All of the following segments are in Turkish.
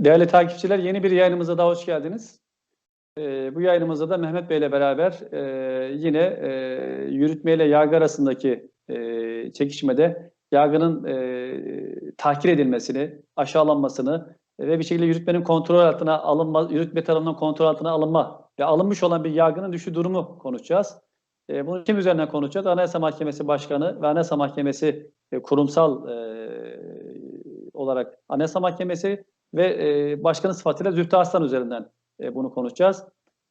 Değerli takipçiler yeni bir yayınımıza daha hoş geldiniz. Ee, bu yayınımızda da Mehmet Bey ile beraber e, yine e, yürütme ile yargı arasındaki e, çekişmede yargının e, tahkir edilmesini, aşağılanmasını ve bir şekilde yürütmenin kontrol altına alınma, yürütme tarafından kontrol altına alınma ve alınmış olan bir yargının düşü durumu konuşacağız. E, bunu kim üzerinden konuşacağız? Anayasa Mahkemesi Başkanı ve Anayasa Mahkemesi e, kurumsal e, olarak Anayasa Mahkemesi ve e, başkanı sıfatıyla Zühtü Aslan üzerinden e, bunu konuşacağız.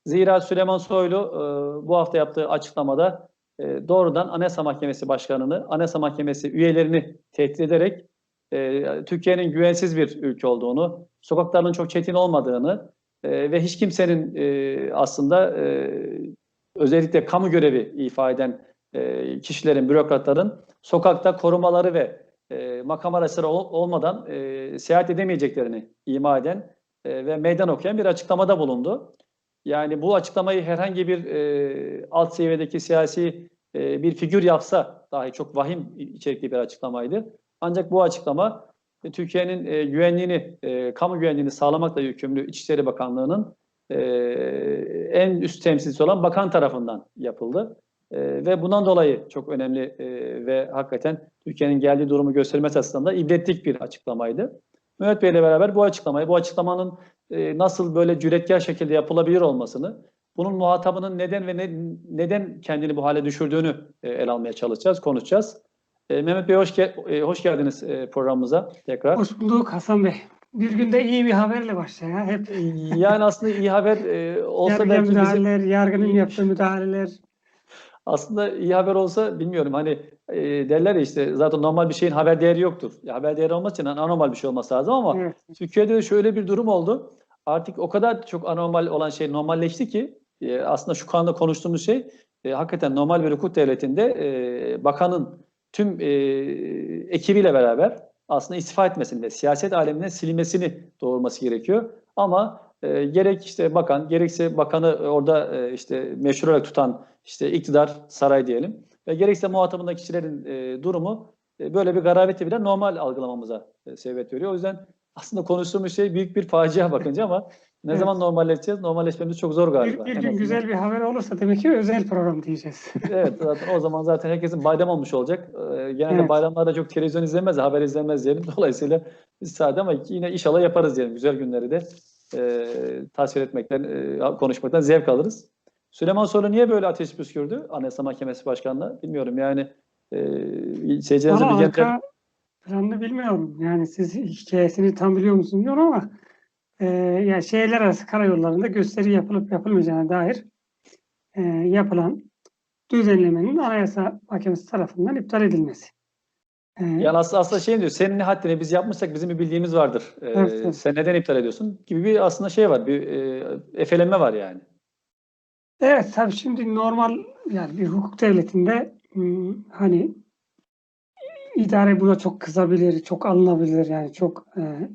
Zira Süleyman Soylu e, bu hafta yaptığı açıklamada e, doğrudan Anayasa Mahkemesi Başkanı'nı, Anayasa Mahkemesi üyelerini tehdit ederek e, Türkiye'nin güvensiz bir ülke olduğunu, sokaklarının çok çetin olmadığını e, ve hiç kimsenin e, aslında e, özellikle kamu görevi ifade eden e, kişilerin, bürokratların sokakta korumaları ve e, makam araçları ol- olmadan e, seyahat edemeyeceklerini ima eden e, ve meydan okuyan bir açıklamada bulundu. Yani bu açıklamayı herhangi bir e, alt seviyedeki siyasi e, bir figür yapsa dahi çok vahim içerikli bir açıklamaydı. Ancak bu açıklama e, Türkiye'nin e, güvenliğini, e, kamu güvenliğini sağlamakla yükümlü İçişleri Bakanlığı'nın e, en üst temsilcisi olan bakan tarafından yapıldı. E, ve bundan dolayı çok önemli e, ve hakikaten Türkiye'nin geldiği durumu göstermesi açısından da ibretlik bir açıklamaydı. Mehmet Bey ile beraber bu açıklamayı, bu açıklamanın e, nasıl böyle cüretkar şekilde yapılabilir olmasını, bunun muhatabının neden ve ne, neden kendini bu hale düşürdüğünü e, ele almaya çalışacağız, konuşacağız. E, Mehmet Bey hoş, ge- e, hoş geldiniz e, programımıza tekrar. Hoş bulduk Hasan Bey. Bir günde iyi bir haberle başla ya. Hep Yani aslında iyi haber e, olsa yargıya belki bizim, müdahaleler, yargının yaptığı müdahaleler. Aslında iyi haber olsa bilmiyorum hani e, derler ya işte zaten normal bir şeyin haber değeri yoktur. Ya, haber değeri olması için anormal bir şey olması lazım ama Evet. Türkiye'de de şöyle bir durum oldu. Artık o kadar çok anormal olan şey normalleşti ki e, aslında şu anda konuştuğumuz şey e, hakikaten normal bir hukuk devletinde e, bakanın tüm e, ekibiyle beraber aslında istifa etmesini ve siyaset aleminden silinmesini doğurması gerekiyor. Ama e, gerek işte bakan gerekse bakanı orada e, işte meşhur olarak tutan işte iktidar saray diyelim ve gerekse muhatabındaki kişilerin e, durumu e, böyle bir garabeti bile normal algılamamıza e, sebebiyet veriyor. O yüzden aslında konuştuğumuz şey büyük bir facia bakınca ama ne Evet. zaman normalleşeceğiz? Normalleşmemiz çok zor galiba. Bir, bir gün güzel bir haber olursa demek ki özel program diyeceğiz. Evet zaten o zaman zaten herkesin bayram olmuş olacak. Ee, genelde Evet. bayramlarda çok televizyon izlemez, haber izlemez diyelim. Dolayısıyla biz sade ama yine inşallah yaparız diyelim. Güzel günleri de e, tasvir etmekten, e, konuşmaktan zevk alırız. Süleyman Soylu niye böyle ateş püskürdü Anayasa Mahkemesi Başkanı'na? Bilmiyorum yani. E, seyircilerimize bir genel... planını bilmiyorum. Yani siz hikayesini tam biliyor musunuz bilmiyorum ama e, yani şehirler arası karayollarında gösteri yapılıp yapılmayacağına dair e, yapılan düzenlemenin Anayasa Mahkemesi tarafından iptal edilmesi. E, Yani aslında, aslında şey diyor, senin ne haddine biz yapmışsak bizim bir bildiğimiz vardır. Ee, Evet, evet. Sen neden iptal ediyorsun? Gibi bir aslında şey var, bir e, efelenme var yani. Evet tabii şimdi normal yani bir hukuk devletinde hani idare buna çok kızabilir, çok alınabilir yani çok e,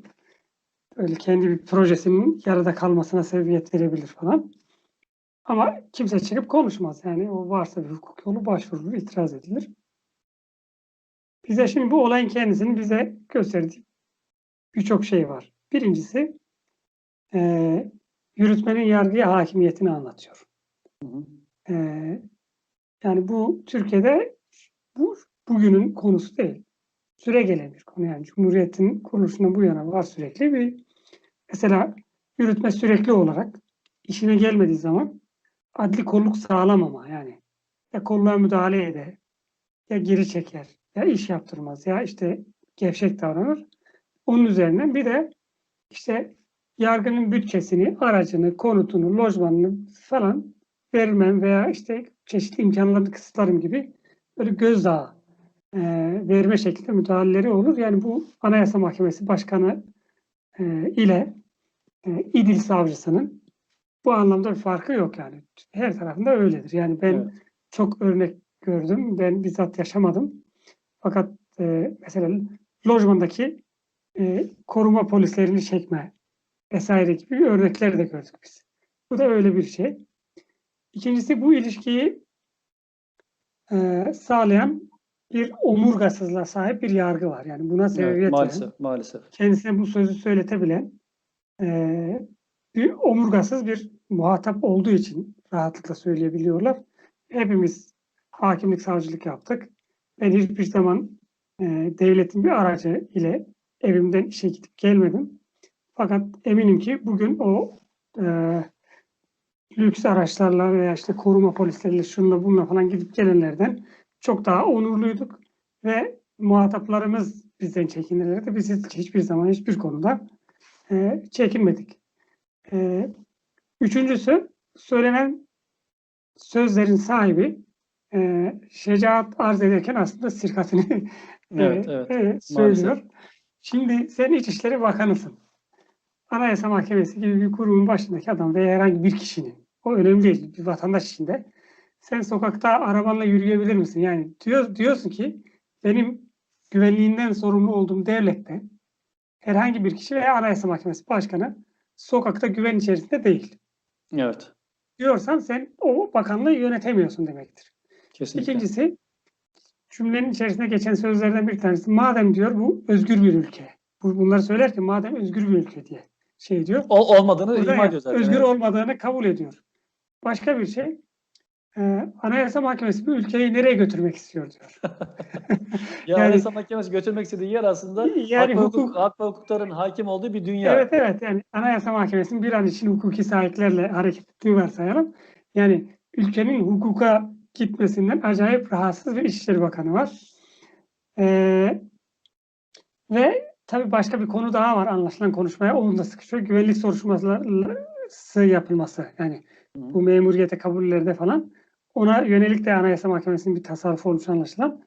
öyle kendi bir projesinin yarıda kalmasına sebebiyet verebilir falan. Ama kimse çıkıp konuşmaz yani o varsa bir hukuk yolu başvurulur, itiraz edilir. Bize şimdi bu olayın kendisini bize gösterdiği birçok şey var. Birincisi e, yürütmenin yargıya hakimiyetini anlatıyor. Hı hı. Ee, yani bu Türkiye'de bu bugünün konusu değil. Süre gelen bir konu yani Cumhuriyet'in kuruluşundan bu yana var sürekli bir mesela yürütme sürekli olarak işine gelmediği zaman adli kolluk sağlamama yani ya kolluğa müdahale eder ya geri çeker ya iş yaptırmaz ya işte gevşek davranır. Onun üzerinden bir de işte yargının bütçesini, aracını, konutunu, lojmanını falan vermem veya işte çeşitli imkanlarını kısıtlarım gibi böyle gözdağı e, verme şeklinde müdahaleleri olur. Yani bu Anayasa Mahkemesi Başkanı e, ile e, İdil Savcısının bu anlamda bir farkı yok yani. Her tarafında öyledir. Yani ben Evet. çok örnek gördüm. Ben bizzat yaşamadım. Fakat e, mesela lojmandaki e, koruma polislerini çekme vesaire gibi örnekleri de gördük biz. Bu da öyle bir şey. İkincisi bu ilişkiyi e, sağlayan bir omurgasızlığa sahip bir yargı var. Yani buna sebebiyet Evet, veren, maalesef, maalesef. kendisine bu sözü söyletebilen e, bir omurgasız bir muhatap olduğu için rahatlıkla söyleyebiliyorlar. Hepimiz hakimlik savcılık yaptık. Ben hiçbir zaman e, devletin bir aracı ile evimden işe gidip gelmedim. Fakat eminim ki bugün o e, lüks araçlarla veya işte koruma polisleriyle şununla bununla falan gidip gelenlerden çok daha onurluyduk ve muhataplarımız bizden çekinirlerdi. Biz hiç- hiçbir zaman hiçbir konuda e, çekinmedik. E, üçüncüsü söylenen sözlerin sahibi e, şecaat arz ederken aslında sirkatini Evet, e, evet. e, söylüyor. Şimdi sen İçişleri Bakanısın. Anayasa Mahkemesi gibi bir kurumun başındaki adam veya herhangi bir kişinin, o önemli değil, bir vatandaş içinde. Sen sokakta arabanla yürüyebilir misin? Yani diyor, diyorsun ki benim güvenliğinden sorumlu olduğum devlette herhangi bir kişi veya Anayasa Mahkemesi Başkanı sokakta güven içerisinde değil. Evet. Diyorsan sen o bakanlığı yönetemiyorsun demektir. Kesinlikle. İkincisi cümlenin içerisinde geçen sözlerden bir tanesi. Madem diyor bu özgür bir ülke. Bu, bunları söylerken madem özgür bir ülke diye şey diyor. Ol- olmadığını ima ediyor zaten. özgür evet. olmadığını kabul ediyor. Başka bir şey e, Anayasa Mahkemesi bu ülkeyi nereye götürmek istiyor diyor. Ya yani- Anayasa Mahkemesi götürmek istediği yer aslında Yani hak, hukuk, hukuk hak ve hukukların hakim olduğu bir dünya. Evet evet yani Anayasa Mahkemesi'nin bir an için hukuki sahiplerle hareket ettiği varsayalım. Yani ülkenin hukuka gitmesinden acayip rahatsız bir İçişleri Bakanı var. Ee, ve tabii başka bir konu daha var anlaşılan konuşmaya. Onun da sıkışıyor. Güvenlik soruşturması yapılması. Yani bu memuriyete kabullerde falan. Ona yönelik de Anayasa Mahkemesi'nin bir tasarrufu olmuş anlaşılan.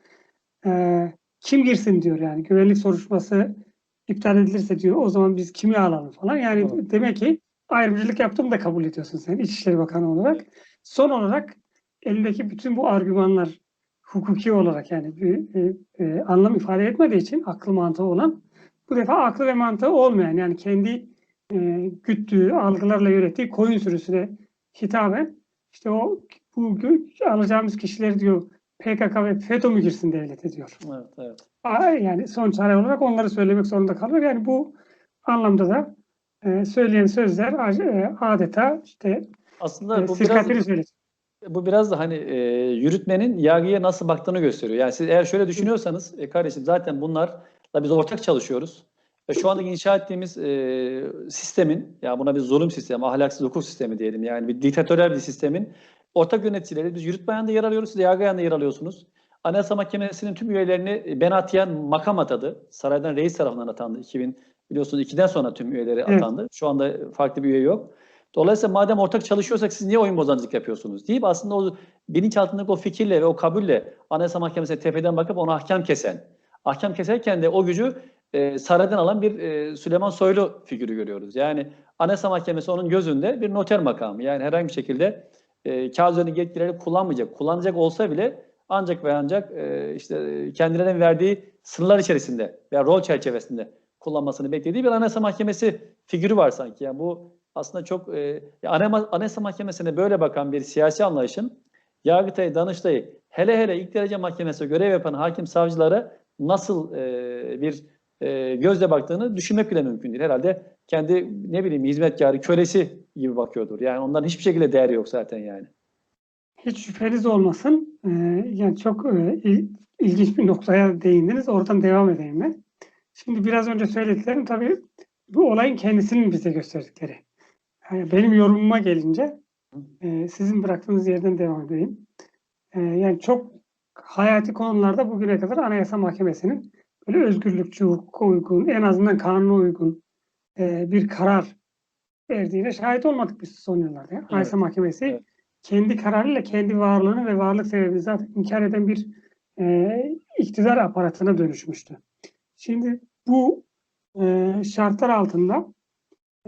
Ee, kim girsin diyor yani. Güvenlik soruşturması iptal edilirse diyor o zaman biz kimi alalım falan. Yani Evet. demek ki ayrımcılık yaptığımı da kabul ediyorsun sen İçişleri Bakanı olarak. Son olarak elindeki bütün bu argümanlar hukuki olarak yani bir e, e, anlam ifade etmediği için aklı mantığı olan bu defa aklı ve mantığı olmayan yani kendi e, güttüğü algılarla yönettiği koyun sürüsüne hitaben işte o bu alacağımız kişileri diyor PKK ve FETÖ mü girsin devlete diyor. Evet, evet. Aa, Yani son çare olarak onları söylemek zorunda kalıyor. Yani bu anlamda da e, söyleyen sözler e, adeta işte Aslında e, bu biraz söyleyecek. Bu biraz da hani e, yürütmenin yargıya nasıl baktığını gösteriyor. Yani siz eğer şöyle düşünüyorsanız e, kardeşim zaten bunlarla biz ortak çalışıyoruz. Ve şu andaki inşa ettiğimiz e, sistemin, ya buna bir zulüm sistemi, ahlaksız hukuk sistemi diyelim yani bir diktatörel bir sistemin ortak yöneticileri biz yürütme ayağında yer alıyoruz, siz yargı ayağında yer alıyorsunuz. Anayasa Mahkemesi'nin tüm üyelerini ben atayan makam atadı. Saraydan reis tarafından atandı. 2000 biliyorsunuz 2'den sonra tüm üyeleri atandı. Şu anda farklı bir üye yok. Dolayısıyla madem ortak çalışıyorsak siz niye oyun bozancılık yapıyorsunuz deyip aslında o bilinçaltındaki o fikirle ve o kabulle Anayasa Mahkemesi'ne tepeden bakıp ona ahkam kesen, ahkam keserken de o gücü e, saraydan alan bir e, Süleyman Soylu figürü görüyoruz. Yani Anayasa Mahkemesi onun gözünde bir noter makamı. Yani herhangi bir şekilde e, kağıt üzerinde yetkileri kullanmayacak. Kullanacak olsa bile ancak ve ancak e, işte kendilerine verdiği sınırlar içerisinde veya rol çerçevesinde kullanmasını beklediği bir Anayasa Mahkemesi figürü var sanki. Yani bu aslında çok e, ya Anayasa Mahkemesi'ne böyle bakan bir siyasi anlayışın Yargıtay, Danıştay'ı hele hele ilk derece mahkemesinde görev yapan hakim savcılara nasıl e, bir e, gözle baktığını düşünmek bile mümkün değil. Herhalde kendi ne bileyim hizmetkarı, kölesi gibi bakıyordur. Yani onların hiçbir şekilde değeri yok zaten yani. Hiç şüpheniz olmasın. Ee, yani çok e, il- ilginç bir noktaya değindiniz. Oradan devam edeyim ben. Şimdi biraz önce söylediklerim tabii bu olayın kendisinin bize gösterdikleri. Yani benim yorumuma gelince e, sizin bıraktığınız yerden devam edeyim. E, yani çok hayati konularda bugüne kadar Anayasa Mahkemesi'nin böyle özgürlükçü, hukuka uygun, en azından kanuna uygun e, bir karar verdiğine şahit olmadık biz son yıllarda. ya. Anayasa Mahkemesi Evet. kendi kararıyla kendi varlığını ve varlık sebebini zaten inkar eden bir e, iktidar aparatına dönüşmüştü. Şimdi bu e, şartlar altında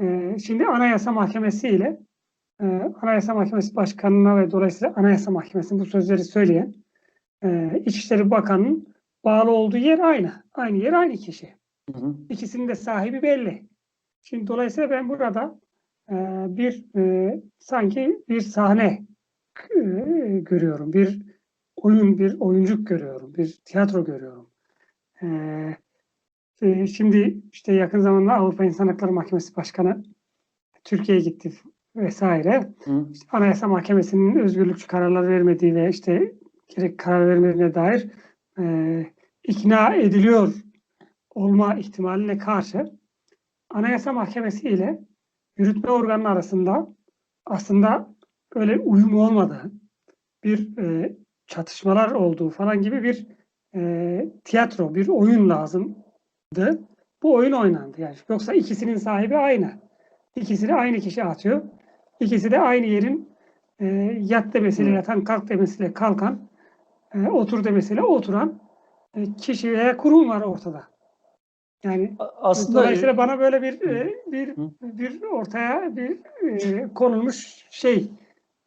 e, şimdi Anayasa Mahkemesi ile e, Anayasa Mahkemesi Başkanı'na ve dolayısıyla Anayasa Mahkemesi'nin bu sözleri söyleyen e, İçişleri Bakanı'nın bağlı olduğu yer aynı. Aynı yer aynı kişi. Hı hı. İkisinin de sahibi belli. Şimdi dolayısıyla ben burada e, bir e, sanki bir sahne e, görüyorum. Bir oyun, bir oyuncuk görüyorum. Bir tiyatro görüyorum. E, e, şimdi işte yakın zamanda Avrupa İnsan Hakları Mahkemesi Başkanı Türkiye'ye gitti vesaire. Hı. İşte Anayasa Mahkemesi'nin özgürlükçü kararlar vermediği ve işte gerek karar vermediğine dair e, ikna ediliyor olma ihtimaline karşı Anayasa Mahkemesi ile yürütme organı arasında aslında öyle uyum olmadığı, bir e, çatışmalar olduğu falan gibi bir e, tiyatro, bir oyun lazımdı. Bu oyun oynandı yani. Yoksa ikisinin sahibi aynı. İkisini aynı kişi atıyor. İkisi de aynı yerin e, yat demesiyle yatan, kalk demesiyle kalkan, e, otur demesiyle oturan e, kişi veya kurum var ortada. Yani Aslında dolayısıyla bana böyle bir e, bir bir ortaya bir e, konulmuş şey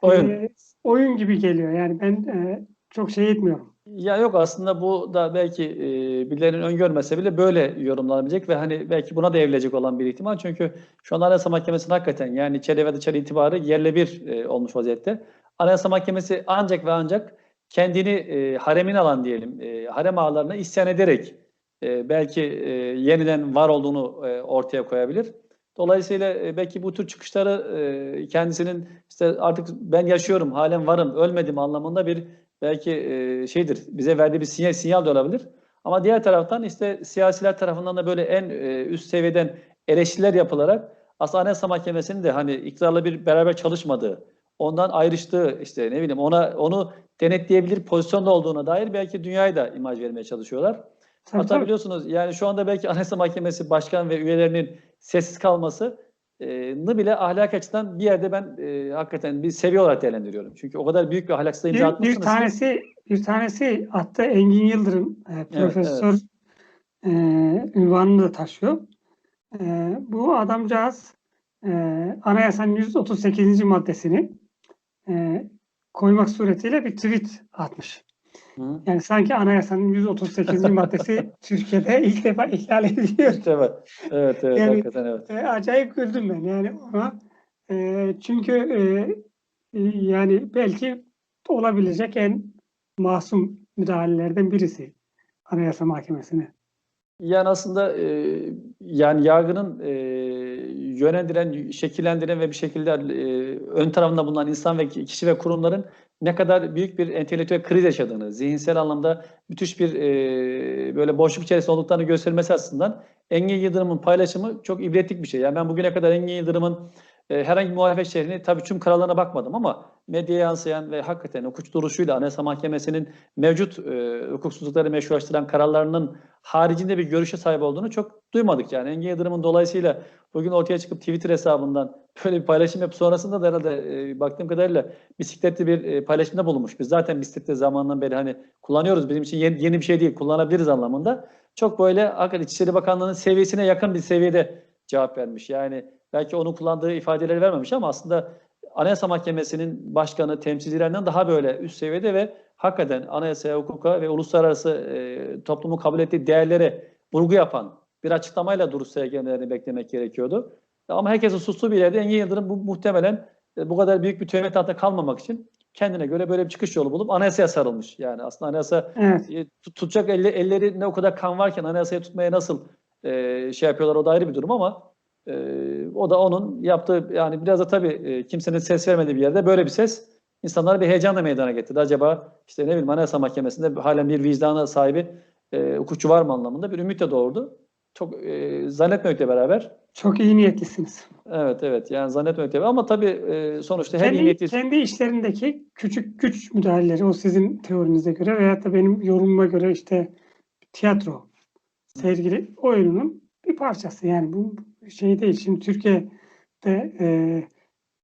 oyun. e, oyun gibi geliyor. Yani ben e, çok şey etmiyorum. Ya yok aslında bu da belki e, birilerinin öngörmese bile böyle yorumlanabilecek ve hani belki buna da evrilecek olan bir ihtimal. Çünkü şu an Anayasa Mahkemesi'nin hakikaten yani içeri ve dışarı itibarı yerle bir e, olmuş vaziyette. Anayasa Mahkemesi ancak ve ancak kendini e, haremin alan diyelim, e, harem ağlarına isyan ederek e, belki e, yeniden var olduğunu e, ortaya koyabilir. Dolayısıyla e, belki bu tür çıkışları e, kendisinin işte artık ben yaşıyorum, halen varım, ölmedim anlamında bir belki e, şeydir bize verdiği bir sinyal, sinyal de olabilir. Ama diğer taraftan işte siyasiler tarafından da böyle en e, üst seviyeden eleştiriler yapılarak aslında Anayasa Mahkemesi'nin de hani iktidarla bir beraber çalışmadığı, ondan ayrıştığı işte ne bileyim ona onu denetleyebilir pozisyonda olduğuna dair belki dünyaya da imaj vermeye çalışıyorlar. Tabii, Hatta tabii. biliyorsunuz yani şu anda belki Anayasa Mahkemesi başkan ve üyelerinin sessiz kalması e, bile ahlak açıdan bir yerde ben e, hakikaten bir seviye olarak değerlendiriyorum. Çünkü o kadar büyük bir ahlaksızlığa imza Bir, bir atmışsınız. ki- tanesi bir tanesi hatta Engin Yıldırım e, profesör e, ünvanını da taşıyor. E, bu adamcağız e, anayasanın 138. maddesini e, koymak suretiyle bir tweet atmış. Hı. Yani sanki anayasanın 138. maddesi Türkiye'de ilk defa ihlal ediliyor. Evet, evet, evet Yani- hakikaten evet. E, acayip güldüm ben yani ona. E, çünkü e, e, yani belki olabilecek en masum müdahalelerden birisi Anayasa Mahkemesi'ne. Yani aslında e, yani yargının e, yönlendiren, şekillendiren ve bir şekilde e, ön tarafında bulunan insan ve kişi ve kurumların ne kadar büyük bir entelektüel kriz yaşadığını, zihinsel anlamda müthiş bir e, böyle boşluk içerisinde olduklarını göstermesi açısından Engin Yıldırım'ın paylaşımı çok ibretlik bir şey. Yani ben bugüne kadar Engin Yıldırım'ın e, herhangi bir muhalefet şehrini tabii tüm kararlarına bakmadım ama medyaya yansıyan ve hakikaten hukuç duruşuyla Anayasa Mahkemesi'nin mevcut e, hukuksuzlukları meşrulaştıran kararlarının haricinde bir görüşe sahip olduğunu çok duymadık yani. Engin Yıldırım'ın dolayısıyla bugün ortaya çıkıp Twitter hesabından böyle bir paylaşım yapıp sonrasında da herhalde e, baktığım kadarıyla bisikletli bir e, paylaşımda bulunmuş. Biz zaten bisikleti zamanından beri hani kullanıyoruz. Bizim için yeni, yeni bir şey değil. Kullanabiliriz anlamında. Çok böyle hakikaten İçişleri Bakanlığı'nın seviyesine yakın bir seviyede cevap vermiş. Yani belki onun kullandığı ifadeleri vermemiş ama aslında Anayasa Mahkemesi'nin başkanı temsilcilerinden daha böyle üst seviyede ve hakikaten anayasaya, hukuka ve uluslararası e, toplumun kabul ettiği değerlere vurgu yapan bir açıklamayla Durusya'ya gelmelerini beklemek gerekiyordu. Ama herkesin sustuğu bir yerde Engin Yıldırım bu, muhtemelen e, bu kadar büyük bir töhmet altında kalmamak için kendine göre böyle bir çıkış yolu bulup anayasaya sarılmış. Yani aslında anayasa Evet. e, tut- tutacak elle, elleri o kadar kan varken anayasaya tutmaya nasıl e, şey yapıyorlar o da ayrı bir durum ama e, o da onun yaptığı yani biraz da tabii e, kimsenin ses vermediği bir yerde böyle bir ses insanları bir heyecanla meydana getirdi. Acaba işte ne bileyim Anayasa Mahkemesi'nde halen bir vicdana sahibi e, hukukçu var mı anlamında bir ümit de doğurdu. Çok e, zannetmemekle beraber Çok iyi niyetlisiniz. evet evet yani zannetmemekle beraber ama tabii e, sonuçta her iyi niyetli kendi işlerindeki küçük güç müdahaleleri o sizin teorinize göre veyahut da benim yorumuma göre işte tiyatro sergili oyununun bir parçası. Yani bu şey değil. Şimdi Türkiye'de e,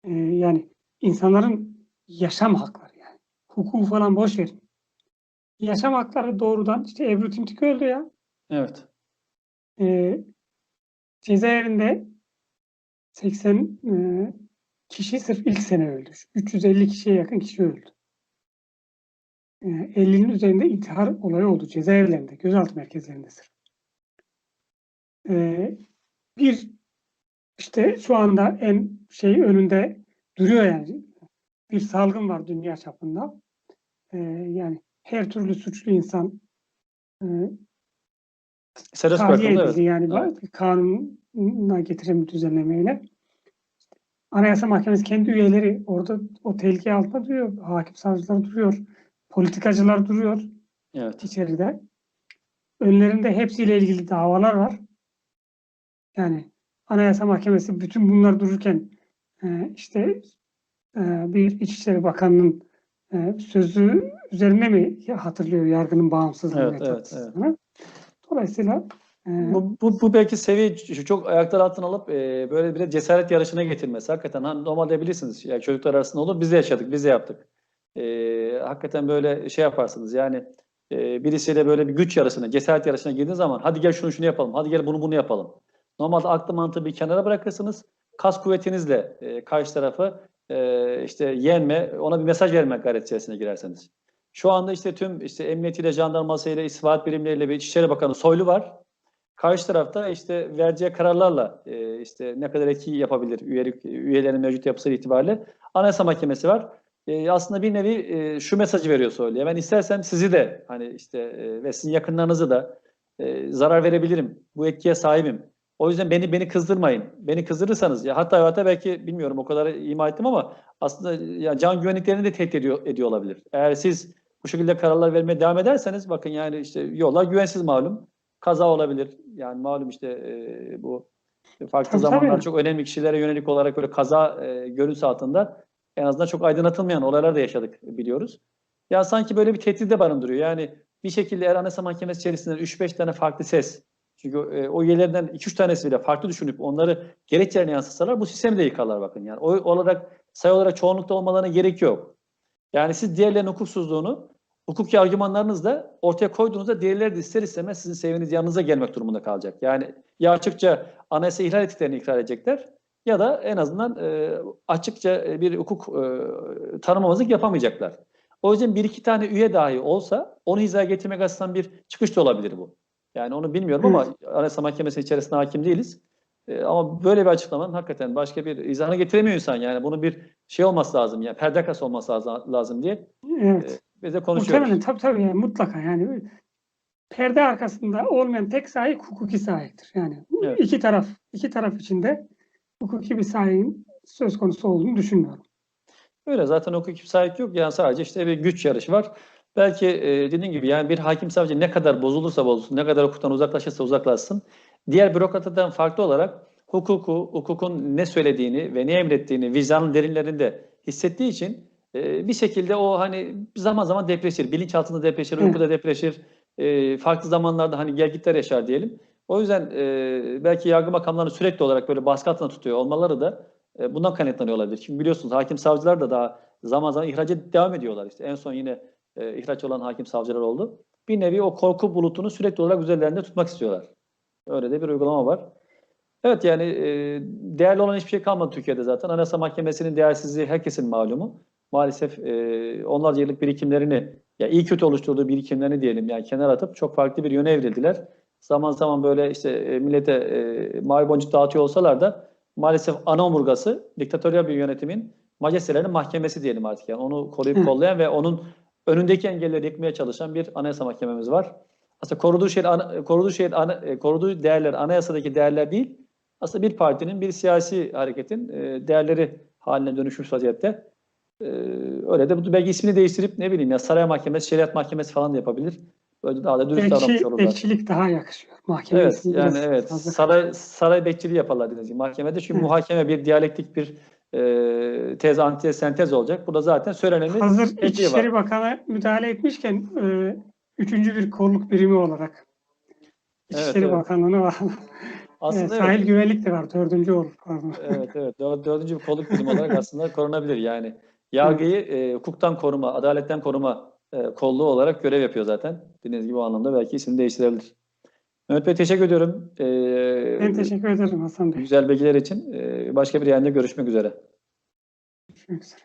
e, yani insanların yaşam hakları yani hukuku falan boş verin. Yaşam hakları doğrudan işte Ebru Timtik öldü ya. evet E, cezaevinde 80 e, kişi sırf ilk sene öldü. 350 kişiye yakın kişi öldü. E, 50'nin üzerinde intihar olayı oldu cezaevlerinde, gözaltı merkezlerinde sırf. E, bir işte şu anda en şey önünde duruyor yani. Bir salgın var dünya çapında. E, yani her türlü suçlu insan e, serbest bırakıldı evet. yani Evet. kanuna getiren bir düzenlemeyle. Anayasa Mahkemesi kendi üyeleri orada o tehlike altında duruyor. Hakim savcılar duruyor. Politikacılar duruyor Evet. içeride. Önlerinde hepsiyle ilgili davalar var. Yani Anayasa Mahkemesi bütün bunlar dururken e, işte e, bir İçişleri Bakanı'nın e, sözü üzerine mi hatırlıyor yargının bağımsızlığını Evet, ve evet, tartışmasını? Dolayısıyla Bu, bu, bu belki seviye çok ayaklar altına alıp e, böyle bir cesaret yarışına getirmesi. Hakikaten hani normalde bilirsiniz yani çocuklar arasında olur. Biz de yaşadık, biz de yaptık. E, hakikaten böyle şey yaparsınız yani e, birisiyle böyle bir güç yarışına, cesaret yarışına girdiğiniz zaman hadi gel şunu şunu yapalım, hadi gel bunu bunu yapalım. Normalde aklı mantığı bir kenara bırakırsınız. Kas kuvvetinizle e, karşı tarafı e, işte yenme, ona bir mesaj vermek gayret içerisine girerseniz. Şu anda işte tüm işte emniyetiyle, jandarmasıyla, istihbarat birimleriyle ve İçişleri Bakanı Soylu var. Karşı tarafta işte vereceği kararlarla e, işte ne kadar etki yapabilir üyelik, üyelerin mevcut yapısı itibariyle Anayasa Mahkemesi var. E, aslında bir nevi e, şu mesajı veriyor Soylu'ya. Ben istersem sizi de hani işte e, ve sizin yakınlarınızı da e, zarar verebilirim. Bu etkiye sahibim. O yüzden beni beni kızdırmayın. Beni kızdırırsanız ya hatta hatta belki bilmiyorum o kadar ima ettim ama aslında ya can güvenliklerini de tehdit ediyor, ediyor olabilir. Eğer siz bu şekilde kararlar vermeye devam ederseniz bakın yani işte yollar güvensiz malum. Kaza olabilir. Yani malum işte e, bu farklı Tabii, zamanlar tabii. çok önemli kişilere yönelik olarak böyle kaza e, görüntüsü altında en azından çok aydınlatılmayan olaylar da yaşadık biliyoruz. Ya sanki böyle bir tehdit de barındırıyor. Yani bir şekilde eğer Anayasa Mahkemesi içerisinden 3-5 tane farklı ses çünkü e, o üyelerden 2-3 tanesi bile farklı düşünüp onları gerekçelerine yansıtsalar bu sistemi de yıkarlar bakın. Yani o olarak sayı olarak çoğunlukta olmalarına gerek yok. Yani siz diğerlerinin hukuksuzluğunu hukuki argümanlarınızla ortaya koyduğunuzda diğerleri de ister istemez sizin seviniz yanınıza gelmek durumunda kalacak. Yani ya açıkça anayasa ihlal ettiklerini ikrar edecekler ya da en azından e, açıkça e, bir hukuk e, tanımamazlık yapamayacaklar. O yüzden bir iki tane üye dahi olsa onu hizaya getirmek açısından bir çıkış da olabilir bu. Yani onu bilmiyorum ama Anayasa Mahkemesi içerisinde hakim değiliz. E, ama böyle bir açıklamanın hakikaten başka bir izahını getiremiyor insan yani. Bunun bir şey olması lazım yani perde arkası olması lazım, lazım diye evet. biz de konuşuyoruz. Muhtemelen tabii tabii yani mutlaka yani perde arkasında olmayan tek sahip hukuki sahiptir. Yani Evet. iki taraf iki taraf içinde hukuki bir sahibin söz konusu olduğunu düşünmüyorum. Öyle zaten hukuki bir sahip yok. Yani sadece işte bir güç yarışı var. Belki e, dediğim gibi yani bir hakim savcı ne kadar bozulursa bozulsun, ne kadar hukuktan uzaklaşırsa uzaklaşsın. Diğer bürokratlardan farklı olarak hukuku, hukukun ne söylediğini ve ne emrettiğini vicdanın derinlerinde hissettiği için e, bir şekilde o hani zaman zaman depreşir. Bilinçaltında depreşir, Evet. uykuda depreşir. E, farklı zamanlarda hani gelgitler yaşar diyelim. O yüzden e, belki yargı makamlarını sürekli olarak böyle baskı altında tutuyor olmaları da e, bundan kaynaklanıyor olabilir. Çünkü biliyorsunuz hakim savcılar da daha zaman zaman ihraca devam ediyorlar. İşte en son yine e, ihraç olan hakim savcılar oldu. Bir nevi o korku bulutunu sürekli olarak üzerlerinde tutmak istiyorlar. Öyle de bir uygulama var. Evet yani e, değerli olan hiçbir şey kalmadı Türkiye'de zaten. Anayasa Mahkemesi'nin değersizliği herkesin malumu. Maalesef e, onlarca yıllık birikimlerini, ya iyi kötü oluşturduğu birikimlerini diyelim yani kenara atıp çok farklı bir yöne evrildiler. Zaman zaman böyle işte e, millete e, mavi boncuk dağıtıyor olsalar da maalesef ana omurgası diktatöryal bir yönetimin majestelerinin mahkemesi diyelim artık. Yani onu koruyup kollayan ve onun önündeki engelleri yıkmaya çalışan bir anayasa mahkememiz var. Aslında koruduğu şey, koruduğu şey, koruduğu değerler anayasadaki değerler değil. Aslında bir partinin, bir siyasi hareketin e, değerleri haline dönüşmüş vaziyette. E, öyle de bu belki ismini değiştirip ne bileyim ya saray mahkemesi, şeriat mahkemesi falan da yapabilir. Böyle daha da dürüst davranmış Bekçi, olurlar. bekçilik daha yakışıyor. Mahkeme Evet yani evet fazla- saray saray bekçiliği yaparlar dediğiniz gibi mahkemede çünkü Evet. muhakeme bir diyalektik bir e, tez antitez sentez olacak. Bu da zaten söyleneni Hazır etkiyi var. İçişleri Bakanı müdahale etmişken e, üçüncü bir kolluk birimi olarak İçişleri evet. Bakanlığı'nı var. aslında Evet, evet. sahil güvenlik de var. Dördüncü olur. Pardon. Evet evet Dör- dördüncü bir kolluk birimi olarak aslında korunabilir yani. Yargıyı e, hukuktan koruma, adaletten koruma e, kolluğu olarak görev yapıyor zaten. Dediğiniz gibi o anlamda belki ismini değiştirebilir. Mehmet Bey teşekkür ediyorum. E, Ben teşekkür ederim Hasan Bey. güzel bilgiler için. E, başka bir yayında görüşmek üzere. Görüşmek üzere.